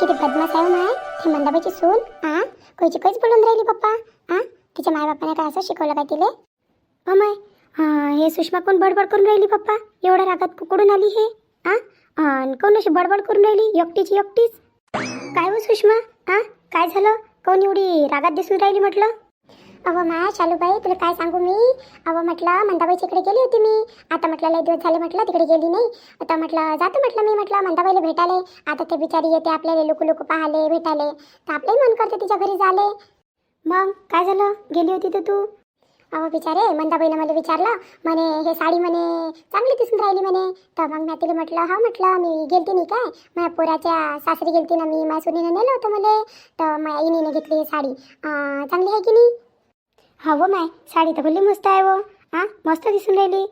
किती बदमाश आहे माय ती मंदाबाईची सून आ? कोयची काहीच बोलून राहिली पप्पा आ? तिच्या मायबापाने काय असं शिकवलं काय तिले? अमय हे सुषमा कोण बडबड करून राहिली पप्पा? एवढ्या रागात कुकडून आली हे आ अन कोण अशी बडबड करून राहिली एकटीची एकटीच? काय हो सुषमा आ? काय झालं? कोण एवढी रागात दिसून राहिली म्हटलं? अहो माय शालूबाई तुला काय सांगू मी? अहो म्हटलं मंदाबाईच्या इकडे गेली होती मी. आता म्हटलं लय दिवस झाले म्हटलं तिकडे गेली नाही. आता म्हटलं जातो म्हटलं मी म्हटलं मंदाबाईला भेटाले आता ते बिचारी येते आपल्याला लोक लोक पाहाले भेटाले तर आपलंही मन करते तिच्या घरी झाले मग काय झालं? गेली होती तर तू? अहो बिचारे मंदाबाईनं मला विचारलं. म्हणे हे साडी म्हणे चांगली दिसून राहिली म्हणे. तर मग मी तिला म्हटलं हा म्हटलं मी गेलती नाही काय? माझ्या पोराच्या सासरी गेलती ना मी माझ्या सुनीनं नेलं होतं मला. तर माझ्या आईनीनं घेतली ही साडी. चांगली आहे की नाही? हा वो माय साडी तर भल्ली मस्त आहे वो. हा मस्त दिसून राहिली.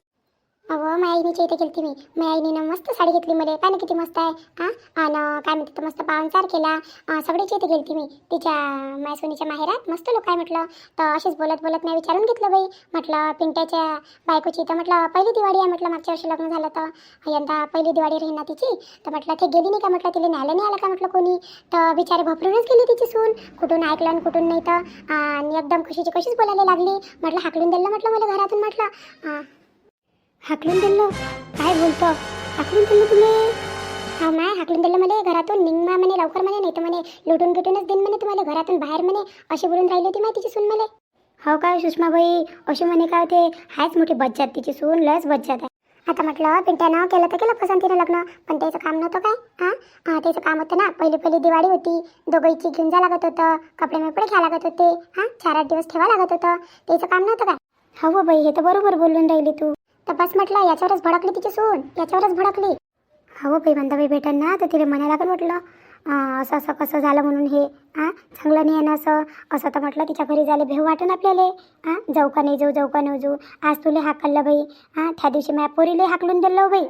अहो माझ्या आईनीच्या इथे गेलती मी. माझ्या आईनीनं मस्त साडी घेतली मला. काय ना किती मस्त आहे हा? आणि काय म्हणते तर मस्त पाहुणचार केला. अं, सगळ्याच्या इथे गेलती मी. तिच्या माझ्या सोनीच्या माहेरात मस्त लोक आहे म्हटलं. तर असेच बोलत बोलत मी विचारून घेतलं बाई. म्हटलं पिंट्याच्या बायकोची. तर म्हटलं पहिली दिवाळी आहे म्हटलं मागच्या वर्षी लग्न झालं तर यंदा पहिली दिवाळी राहील ना तिची. तर म्हटलं ते गेली नाही का? म्हटलं तिला न्यायला नाही आलं का? म्हटलं कोणी? तर बिचारे भपरूनच गेली तिची सून. कुठून ऐकलं आणि कुठून नाही तर आणि एकदम खुशीची कशीच बोलायला लागली. म्हटलं हाकलून दिलं म्हटलं मला घरातून म्हटलं. हाकलून दिलं. काय बोलतो? हाकलून दिलं तुम्ही? हा माय हाकलून दिलं मला घरातून निघमा म्हणे लवकर म्हणे नाही तर म्हणे लुटून गिटूनच देईन म्हणे तुम्हाला घरातून बाहेर म्हणे असे बोलून राहिली होती माहिती सून मला. हो काय हो, सुषमाबाई? अशी म्हणे काय होते? हायच मोठी बज्जात तिची सून लयच बच्चात आहे. आता म्हटलं पिंट्यानं केलं तर केलं पसंतीनं लग्न पण त्याचं काम नव्हतं काय? हां? त्याचं काम होतं ना पहिली पहिली दिवाळी होती दोघांची घेऊन जा लागत होतं कपडे मेपडे घ्या लागत होते हां? चार आठ दिवस ठेवा लागत होतं त्याचं काम नव्हतं काय? हो बाई हे तर बरोबर बोलून राहिली तू. तर बस म्हटलं याच्यावरच भडकली तिची सून याच्यावरच भडकली. हो बाई मंदाबाई भेटन ना तर तिला म्हणायला पण म्हटलं असं असं कसं झालं म्हणून हे हां चांगलं नाही आहे ना असं? असं तर म्हटलं तिच्या घरी झाले भेव वाटून आपल्याला. हां जाऊ का नाही जाऊ जाऊ का नाही जाऊ? आज तुले हाकललं बाई. हां त्या दिवशी माझ्या पोरीला हाकलून दिलं हो बाई.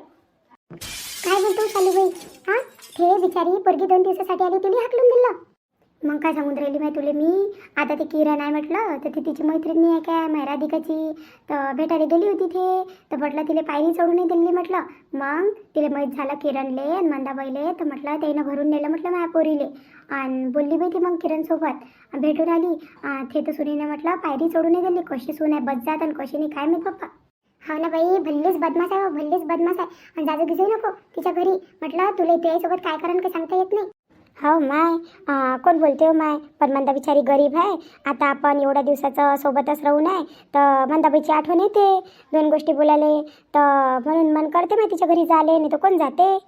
काय बोलतो चालू बाई? हां हे बिचारी पोरगी दोन दिवसासाठी आली तिने हाकलून दिलं. मग काय सांगून राहिली माहिती तुले मी? आता ते किरण आहे म्हटलं तर ती तिची मैत्रिणी आहे काय? माझ्या राधिकाची. तर भेटायला गेली होती ते. तर म्हटलं तिला पायरी चढून नाही दिली म्हटलं. मग तिला माहीत झालं किरणले आणि मंदाबाईले. तर म्हटलं त्यानं भरून नेलं म्हटलं माझ्या पोरीले. आणि बोलली बाई ती मग किरणसोबत. भेटून आली. ते तर सुनीने म्हटलं पायरी चढून नाही दिली. कशी सून आहे बज्जात आणि कशी नाही काय माहीत पप्पा. हो ना बाई भल्लीच बदमाश आहे हो, भल्लीच बदमाश आहे. आणि जाजू गिजू नको तिच्या घरी. म्हटलं तुला त्यासोबत काय करण का सांगता येत नाही. हो माय. अं, कोण बोलते हो माय? पण मंदा बिचारी गरीब आहे आता आपण एवढ्या दिवसाचं सोबतच राहू नये तर मंदाबाईची आठवण येते. दोन गोष्टी बोलायले तर म्हणून मन करते माय तिच्या घरी झाले नाही तर कोण जाते?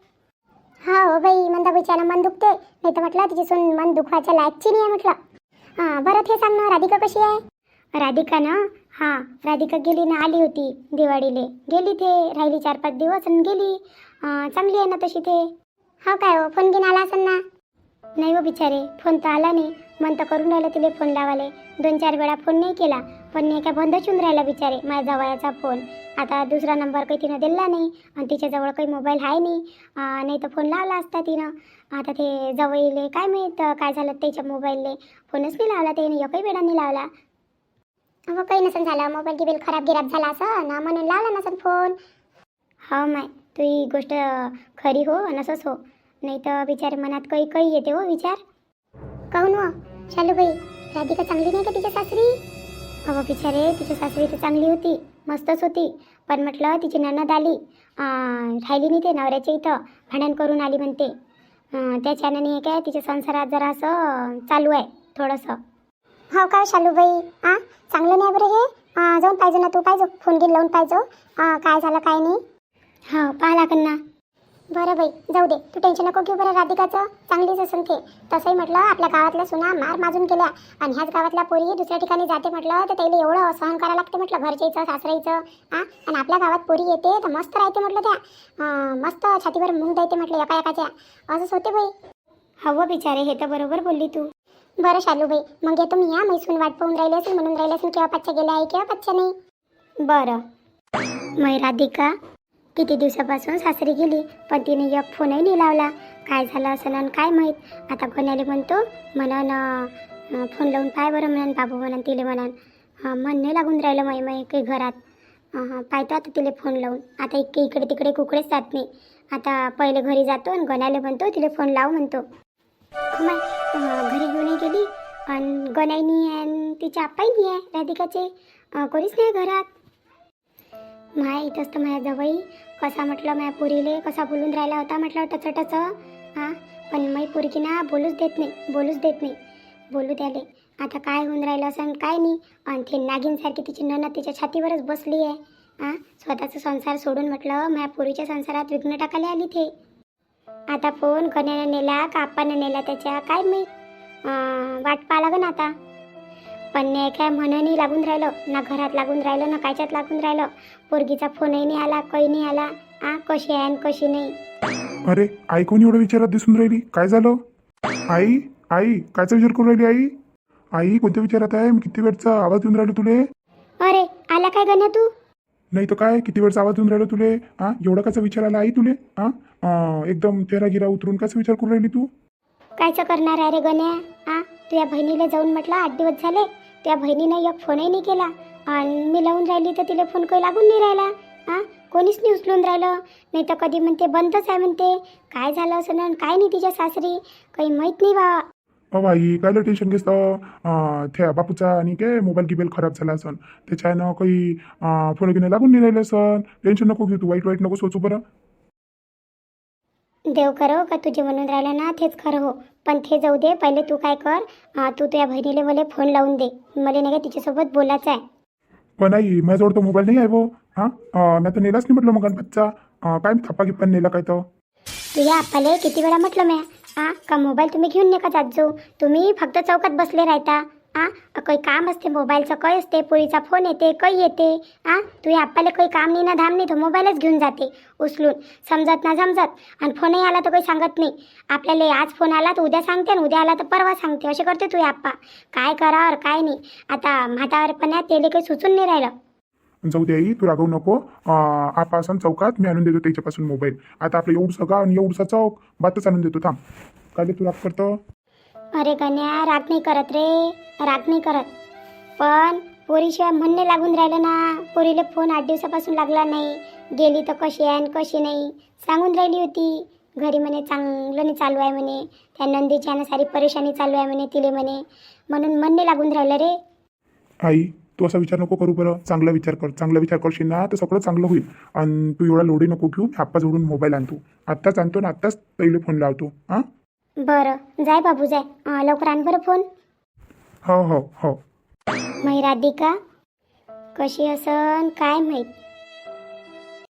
हा हो बाई मंदाबाईच्या मन दुखते. नाही तर म्हटलं तिची सून मन दुखवायच्या लायकची नाही आहे म्हटलं. हां बरं ते सांग ना राधिका कशी आहे? राधिका ना? हां राधिका गेली ना आली होती दिवाळीले. गेली ते राहिली चार पाच दिवस आणि गेली. अं, चांगली आहे ना तशी ते हो काय हो फोन घेऊन आला असेल ना? नाही हो बिचारे फोन तर आला नाही. मन तर करून राहिलं तिला फोन लावाले दोन चार वेळा फोन नाही केला पण नाही काय बंदच होऊन राहिला बिचारे माझ्या जवळचा फोन. आता दुसरा नंबर काही तिनं दिला नाही आणि तिच्याजवळ काही मोबाईल आहे नाही. नाही तर फोन लावला असता तिनं. आता ते जवळले काय माहीत काय झालं त्याच्या मोबाईलले. फोनच नाही लावला त्याने एकही वेळा नाही लावला. अगं काही नसेल झालं मोबाईल गिबेल खराब गिराब झाला असं? ना म्हणून लावला नसेल फोन? हो माय तू ही गोष्ट खरी हो नसंच असंच हो. नाही तर बिचारे मनात काही काही येते हो विचार. काहून हो? शालूबाई राधिका चांगली नाही का तिच्या सासरी? अहो बिचारे तिच्या सासरी तर चांगली होती मस्तच होती. पण म्हटलं तिची ननद आली. राहिली नाही ते नवऱ्याच्या इथं. भांडण करून आली म्हणते. अं, एक काय तिच्या संसारात जरा असं चालू आहे थोडंसं. हो का हो, शालूबाई हां चांगलं नाही बरं हे? जाऊन पाहिजे ना तू पाहिजे फोन घेऊन लावून पाहिजे. काय झालं काय नाही? हो पाहा लागेल ना. बरं बाई जाऊ दे. तू टेन्शन नको घेऊ बरं राधिकाचं. चांगलीच असेल ते. तसंही म्हटलं आपल्या गावातल्या सुना मार माजून गेल्या. आणि ह्याच गावातल्या पोरी दुसऱ्या ठिकाणी जाते म्हटलं तर त्याला एवढं सहन करायला लागते म्हटलं घरच्याचं सासऱ्याचं आ? आणि आपल्या गावात पोरी येते तर मस्त राहते म्हटलं त्या. मस्त छातीवर मुंग द्यायते म्हटलं एका एकाच्या. असंच होते बाई. हवं बिचारे हे तर बरोबर बोलली तू. बरं शालूबाई मग येतो मी या मैसून वाट पाहून राहिले असेल म्हणून राहिले असेल केव्हा पच्च्या गेल्या आहे केव्हा पच्च्या नाही. बरं. मै राधिका किती दिवसापासून सासरी गेली पण तिने एक फोनही नाही लावला. काय झालं असेल आणि काय माहीत? आता कोणाला म्हणतो? म्हणून फोन लावून पाय बरं म्हणून बाबू म्हणून तिले म्हणून. मन नाही लागून राहिलं मै मै काही घरात. हां पाहतो आता तिला फोन लावून. आता इतके इकडे तिकडे कुकडेच जात नाही. आता पहिले घरी जातो आणि गणाले म्हणतो तिला फोन लाव म्हणतो. माय घरी घेऊन गेली? आणि गणाईनी आणि तिच्या आप्पाईनी आहे राधिकाचे? कोणीच नाही घरात? माय इथंच तर माझ्या जवळ कसा म्हटलं माझ्या पुरीले? कसा बोलून राहिला होता म्हटलं टच टच हां? पण मी पुरकी ना बोलूच देत नाही बोलूच देत नाही. बोलू द्याले. आता काय होऊन राहिलं असं काय नाही. आणि ते नागिनसारखी तिची ननद तिच्या छातीवरच बसली आहे. हां? स्वतःचा संसार सोडून म्हटलं माझ्या पुरीच्या संसारात विघ्न टाकायला आली ते. आता फोन कन्यानं नेला कापानं नेला त्याच्या? काय मी वाट पाहा लागन आता. पण नाही काय म्हणूनही लागून राहिलं ना घरात लागून राहिलं ना कायच्यात लागून राहिलं. पोरगीचा फोनही नाही आला काही नाही आला. आ कशी आहे आणि कशी नाही? अरे आई कोणी एवढं विचारात दिसून राहिली? काय झालं? आई आई कायचा विचार करून राहिली आई? आई कोणत्या विचारात आहे? मी किती वेळचा आवाज देऊन राहिलो तुले? अरे आला काय गण्या तू? नाही तर काय? किती वेळचा आवाज देऊन राहिलो तुले? हा एवढा कसा विचार आला आई तुले? हा एकदम चेहरा गिरा उतरून कसा विचार करून राहिली तू? कायचं करणार आहे रे गण्या? आ तुझ्या बहिणीला जाऊन म्हटलं आठ दिवस झाले. त्या बहिणीनं एक फोनही नाही केला. आणि मी लावून राहिली तर तिला फोन काही लागून नाही राहिला. हां? कोणीच नाही उचलून राहिलं. नाही तर कधी म्हणते बंदच आहे म्हणते. काय झालं असं ना काय नाही तिच्या सासरी. काही माहीत नाही बा. अ भाई कायला टेन्शन घेस त्या बापूचा आणि काय मोबाईल गिबेल खराब झाला असन. त्याच्यानं काही फोन घेणे लागून नाही राहिलं असन. टेन्शन नको घेऊ तू वाईट वाईट नको सोचू बरं. देव करो का तुझे म्हणून राहिलं ना तेच खरं हो. पण ते जाऊ दे पहिले तू काय कर आ, तू तुझ्या बहिणीला मला फोन लावून दे. मला नाही का तिच्यासोबत बोलायचं आहे. पण आई माझ्याजवळ तो मोबाईल नाही आहे भो. हां? मी तर नेलाच नाही म्हटलं मग गणपतचा. अं, काय थप्पा गिप्पा नेला काय तर तुझ्या आप्पाले किती वेळा म्हटलं म्या? आ का मोबाईल तुम्ही घेऊन नका जात जाऊ? तुम्ही फक्त चौकात बसले राहता. आ काही काम असते मोबाईलचं काय असते पोळीचा फोन येते काही येते. आ तुझ्या आपल्याला काही काम नाही ना धाम नाही तो मोबाईलच घेऊन जाते उचलून. समजत ना समजत? आणि फोनही आला तर काही सांगत नाही. आपल्याला आज फोन आला तर उद्या सांगते आणि उद्या आला तर परवा सांगते. असे करते तुझ्या आप्पा. काय करावर काय नाही. आता म्हातावरपणात त्याला काही सुचून नाही राहिलं. जाऊ द्याई तू रागवू नको. अं, आपासून चौकात मी आणून देतो त्याच्यापासून मोबाईल. आता आपलं एवढं गाव आणि एवढसा चौक बातच आणून देतो. थांब. काय तू राग करतो? अरे कन्या राग नाही करत रे. राग नाही करत. पण पोरीशिवाय म्हणणे लागून राहिलं ना पोरीला फोन आठ दिवसापासून लागला नाही. गेली तर कशी आहे आणि कशी नाही. सांगून राहिली होती. घरी म्हणे चांगलं नाही चालू आहे म्हणे. त्या नंदीची आणि सारी परेशानी चालू आहे म्हणे तिले म्हणे. म्हणून म्हणणे लागून राहिलं रे. आई तू असा विचार नको करू बरं. चांगला विचार कर. चांगला विचार करशील ना तर सगळं चांगलं होईल. आणि तू एवढा लोडी नको घेऊ. आप्पा जोडून मोबाईल आणतो. आत्ताच आणतो ना आत्ताच पहिले फोन लावतो. हां? बरं जाय बाबू जाय. अं, लवकर आण बरं फोन. हो हो हो. मै राधिका कशी असन काय माहीत?